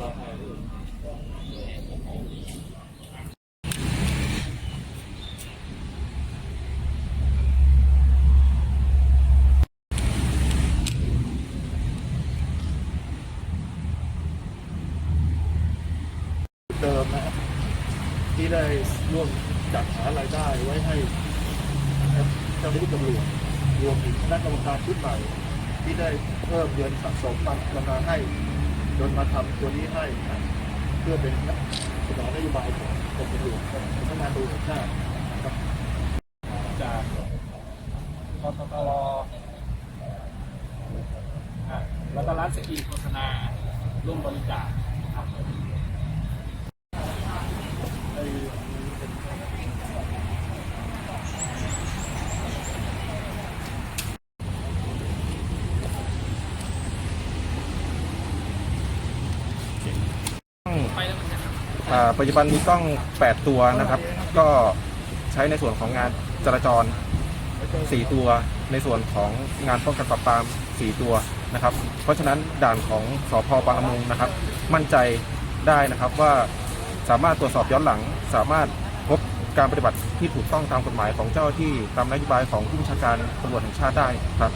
เดิมนะครับที่ได้ร่วมจัดหารายได้ไว้ให้เจ้าหน้าที่ตำรวจรวมถึงคณะกรรมการชุดใหม่ที่ได้เพิ่มเงินสะสมมาประมาณให้ จนมาทำตัวนี้ให้เพื่อเป็นสนองนโยบายของกรมตำรวจของสำนักงานตำรวจแห่งชาติครับจากกตตรอะแล้วก็ร้านสกีโฆษณาร่วมบริจาคครับ ไอ้เป็น ไปแล้วเหมือนกันครับ อ่า ปัจจุบันมีกล้อง 8 ตัวนะครับ ก็ใช้ในส่วนของงานจราจร 4 ตัว ในส่วนของงานป้องกันปราบปราม 4 ตัวนะครับ เพราะฉะนั้นด่านของสพบางละมุงนะครับ มั่นใจได้นะครับว่าสามารถตรวจสอบย้อนหลัง สามารถพบการปฏิบัติที่ถูกต้องตามกฎหมายของเจ้าหน้าที่ตามนโยบายของผู้บัญชาการตำรวจแห่งชาติได้ครับ